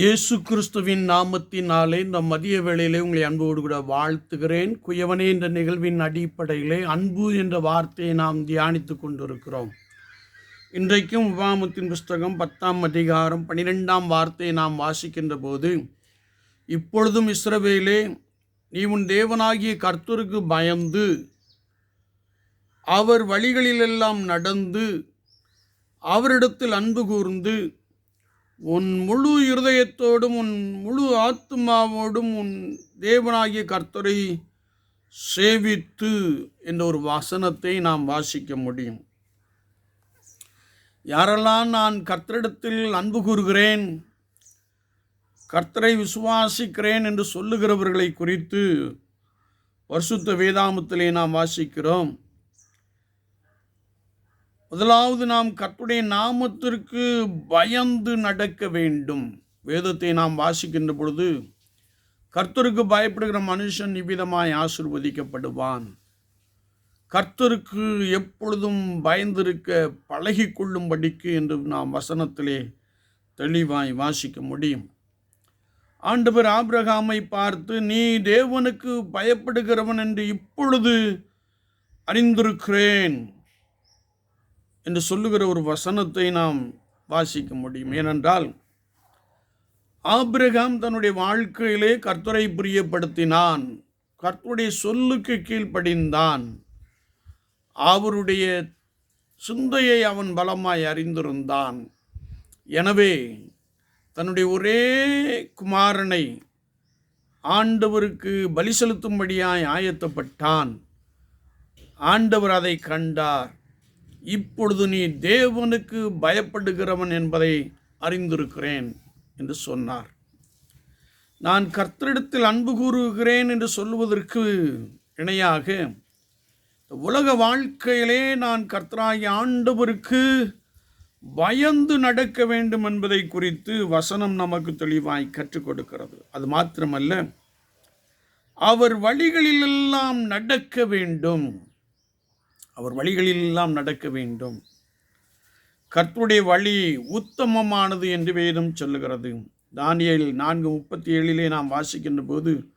இயேசு கிறிஸ்துவின் நாமத்தினாலே இந்த மதிய வேளையிலே உங்களை அன்போடு கூட வாழ்த்துகிறேன். குயவனே என்ற நிகழ்வின் அடிப்படையிலே அன்பு என்ற வார்த்தையை நாம் தியானித்து கொண்டிருக்கிறோம். இன்றைக்கும் உபாமத்தின் புஸ்தகம் பத்தாம் அதிகாரம் பன்னிரெண்டாம் வார்த்தையை நாம் வாசிக்கின்ற போது இப்பொழுதும் இஸ்ரவேலே நீ உன் தேவனாகிய கர்த்தருக்கு பயந்து அவர் வழிகளிலெல்லாம் நடந்து அவரிடத்தில் அன்பு கூர்ந்து உன் முழு இருதயத்தோடும் உன் முழு ஆத்மாவோடும் உன் தேவனாகிய கர்த்தரை சேவித்து என்ற ஒரு வசனத்தை நாம் வாசிக்க முடியும். யாரெல்லாம் நான் கர்த்தரிடத்தில் அன்பு கூறுகிறேன் கர்த்தரை விசுவாசிக்கிறேன் என்று சொல்லுகிறவர்களை குறித்து வருஷத்த வேதாமத்திலே நாம் வாசிக்கிறோம். முதலாவது நாம் கர்த்தருடைய நாமத்திற்கு பயந்து நடக்க வேண்டும். வேதத்தை நாம் வாசிக்கின்ற பொழுது கர்த்தருக்கு பயப்படுகிற மனுஷன் இவ்விதமாய் ஆசிர்வதிக்கப்படுவான். கர்த்தருக்கு எப்பொழுதும் பயந்திருக்க பழகி கொள்ளும்படிக்கு என்று நாம் வசனத்திலே தெளிவாய் வாசிக்க முடியும். ஆண்டவர் ஆபிரகாமை பார்த்து நீ தேவனுக்கு பயப்படுகிறவன் என்று இப்பொழுது அறிந்திருக்கிறேன். என்று சொல்லுகிற ஒரு வசனத்தை நாம் வாசிக்க முடியும். ஏனென்றால் ஆபிரகாம் தன்னுடைய வாழ்க்கையிலே கர்த்தரை பிரியப்படுத்தினான். கர்த்தருடைய சொல்லுக்கு கீழ்ப்படிந்தான். அவருடைய சிந்தையை அவன் பலமாய் அறிந்திருந்தான். எனவே தன்னுடைய ஒரே குமாரனை ஆண்டவருக்கு பலி செலுத்தும்படியாய் ஆயத்தப்பட்டான். ஆண்டவர் அதை கண்டார். இப்பொழுது நீ தேவனுக்கு பயப்படுகிறவன் என்பதை அறிந்திருக்கிறேன் என்று சொன்னார். நான் கர்த்தரிடத்தில் அன்பு கூறுகிறேன் என்று சொல்வதற்கு இணையாக உலக வாழ்க்கையிலே நான் கர்த்தராகிய ஆண்டவருக்கு பயந்து நடக்க வேண்டும் என்பதை குறித்து வசனம் நமக்கு தெளிவாய் கற்றுக் கொடுக்கிறது. அது மாத்திரமல்ல அவர் வழிகளிலெல்லாம் நடக்க வேண்டும். அவர் வழிகளிலெல்லாம் நடக்க வேண்டும். கர்த்தருடைய வழி உத்தமமானது என்று வேதம் சொல்லுகிறது. தானியல் நான்கு முப்பத்தி ஏழிலே நாம் வாசிக்கின்ற போது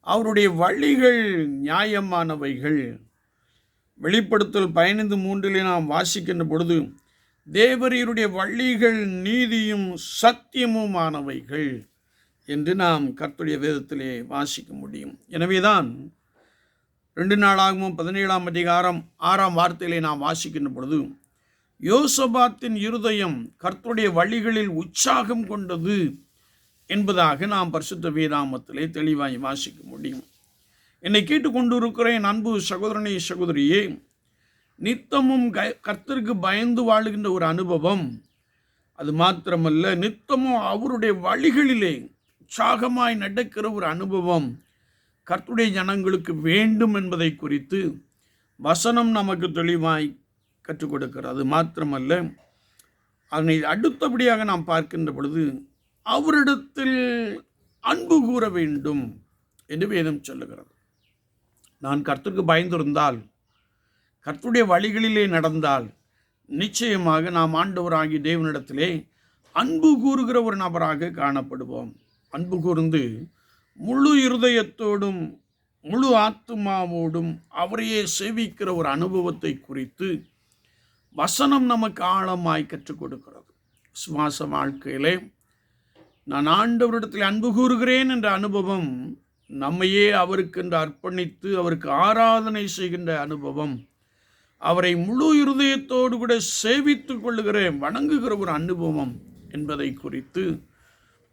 அவருடைய வழிகள் நியாயமானவைகள். வெளிப்படுத்தல் பதினைந்து மூன்றிலே நாம் வாசிக்கின்ற பொழுது தேவரீருடைய வழிகள் நீதியும் சத்தியமுமானவைகள் என்று நாம் கர்த்துடைய வேதத்திலே வாசிக்க முடியும். எனவேதான் ரெண்டு நாளாகவும் பதினேழாம் அதிகாரம் ஆறாம் வார்த்தையிலே நாம் வாசிக்கின்ற பொழுது யோசபாத்தின் இருதயம் கர்த்துடைய வழிகளில் உற்சாகம் கொண்டது என்பதாக நாம் பரிசுத்த வேதாமத்திலே தெளிவாய் வாசிக்க முடியும். என்னை கேட்டுக்கொண்டு இருக்கிறேன் அன்பு சகோதரனே சகோதரியே நித்தமும் க கர்த்தருக்கு பயந்து வாழுகின்ற ஒரு அனுபவம். அது மாத்திரமல்ல நித்தமும் அவருடைய வழிகளிலே உற்சாகமாய் நடக்கிற ஒரு அனுபவம். கர்த்துடைய ஜனங்களுக்கு வேண்டும் என்பதை குறித்து வசனம் நமக்கு தெளிவாய் கற்றுக் கொடுக்கிறது. அது மாத்திரமல்ல அதனை அடுத்தபடியாக நாம் பார்க்கின்ற பொழுது அவரிடத்தில் அன்பு கூற வேண்டும் என்று வேதம் சொல்லுகிறது. நான் கர்த்தருக்கு பயந்திருந்தால் கர்த்துடைய வழிகளிலே நடந்தால் நிச்சயமாக நாம் ஆண்டவராகிய தேவனிடத்திலே அன்பு கூறுகிற ஒரு நபராக காணப்படுவோம். அன்பு கூர்ந்து முழு இருதயத்தோடும் முழு ஆத்மாவோடும் அவரையே சேவிக்கிற ஒரு அனுபவத்தை குறித்து வசனம் நமக்கு ஆழமாய் கற்றுக் கொடுக்கிறது. சுவாச வாழ்க்கையிலே நான் ஆண்டவரிடத்தில் அன்பு கூறுகிறேன் என்ற அனுபவம் நம்மையே அவருக்கென்று அர்ப்பணித்து அவருக்கு ஆராதனை செய்கின்ற அனுபவம் அவரை முழு இருதயத்தோடு கூட சேவித்து கொள்ளுகிற வணங்குகிற ஒரு அனுபவம் என்பதை குறித்து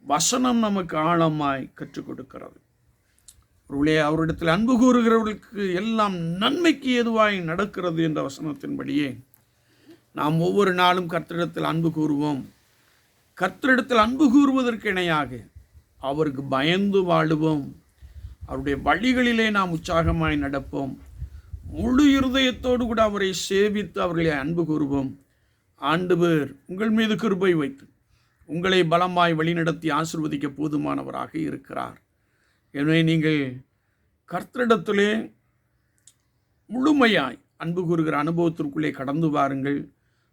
வசனம் நமக்கு ஆழமாய் கற்றுக் கொடுக்கிறது. அவர்களே அவரிடத்தில் அன்பு கூறுகிறவர்களுக்கு எல்லாம் நன்மைக்கு எதுவாய் நடக்கிறது என்ற வசனத்தின்படியே நாம் ஒவ்வொரு நாளும் கர்த்தரிடத்தில் அன்பு கூறுவோம். கர்த்தரிடத்தில் அன்பு கூறுவதற்கு இணையாக அவருக்கு பயந்து வாழுவோம். அவருடைய வழிகளிலே நாம் உற்சாகமாய் நடப்போம். முழு இருதயத்தோடு கூட அவரை சேவித்து அவர்களை அன்பு கூறுவோம். ஆண்டு பேர் உங்கள் மீது கிருபை வைத்து உங்களை பலமாய் வழிநடத்தி ஆசிர்வதிக்க போதுமானவராக இருக்கிறார். எனவே நீங்கள் கர்த்தரிடத்திலே முழுமையாய் அன்பு கூறுகிற அனுபவத்திற்குள்ளே கடந்து வாருங்கள்.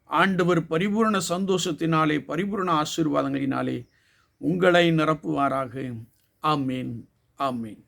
ஆண்டவர் பரிபூரண சந்தோஷத்தினாலே பரிபூரண ஆசீர்வாதங்களினாலே உங்களை நிரப்புவாராக. ஆமேன். ஆமீன்.